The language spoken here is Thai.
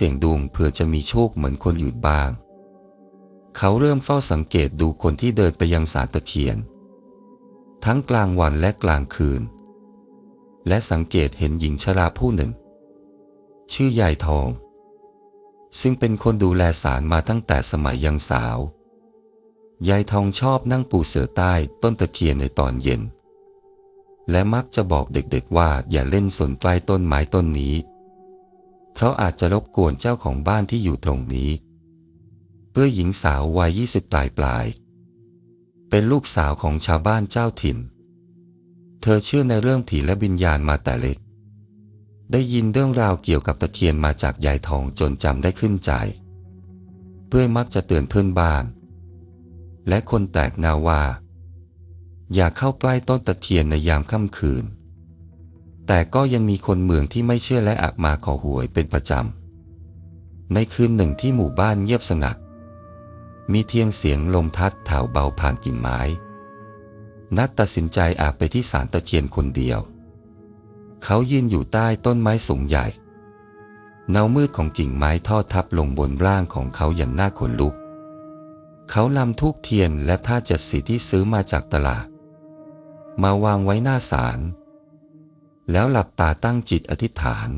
เสียงดุงเผื่อจะมีโชคเหมือนคนอื่นบ้าง เขาเริ่มเฝ้าสังเกตดูคนที่เดินไปยังสารตะเคียน ทั้งกลางวันและกลางคืน และสังเกตเห็นหญิงชราผู้หนึ่ง ชื่อยายทอง ซึ่งเป็นคนดูแลสารมาตั้งแต่สมัยยังสาว ยายทองชอบนั่งปูเสือใต้ต้นตะเคียนในตอนเย็นและมักจะบอกเด็กๆว่าอย่าเล่นสนใกล้ต้นไม้ต้นนี้ เพราะอาจจะรบกวนเจ้าของบ้านที่อยู่ตรงนี้ เพื่อหญิงสาววัยยี่สิบปลายปลาย เป็นลูกสาวของชาวบ้านเจ้าถิ่น เธอเชื่อในเรื่องผีและวิญญาณมาแต่เล็ก ได้ยินเรื่องราวเกี่ยวกับตะเคียนมาจากยายทองจนจำได้ขึ้นใจ เพื่อมักจะเตือนเพื่อนบ้าน และคนแตกนาว่า อย่าเข้าใกล้ต้นตะเคียนในยามค่ำคืน แต่ก็ยังมีคนเมืองที่ไม่เชื่อและอักมาขอหวยเป็นประจำ ในคืนหนึ่งที่หมู่บ้านเงียบสงัด มีเทียงเสียงลมพัดเถาเบาผ่านกิ่งไม้ นัดตัดสินใจอาบไปที่ศาลตะเคียนคนเดียว เขายืนอยู่ใต้ต้นไม้สูงใหญ่ เงามืดของกิ่งไม้ทอดทับลงบนร่างของเขาอย่างน่าขนลุก เขานำทูบเทียนและผ้าเจ็ดสีที่ซื้อมาจากตลาด มาวางไว้หน้าศาล แล้วหลับตาตั้งจิตอธิษฐาน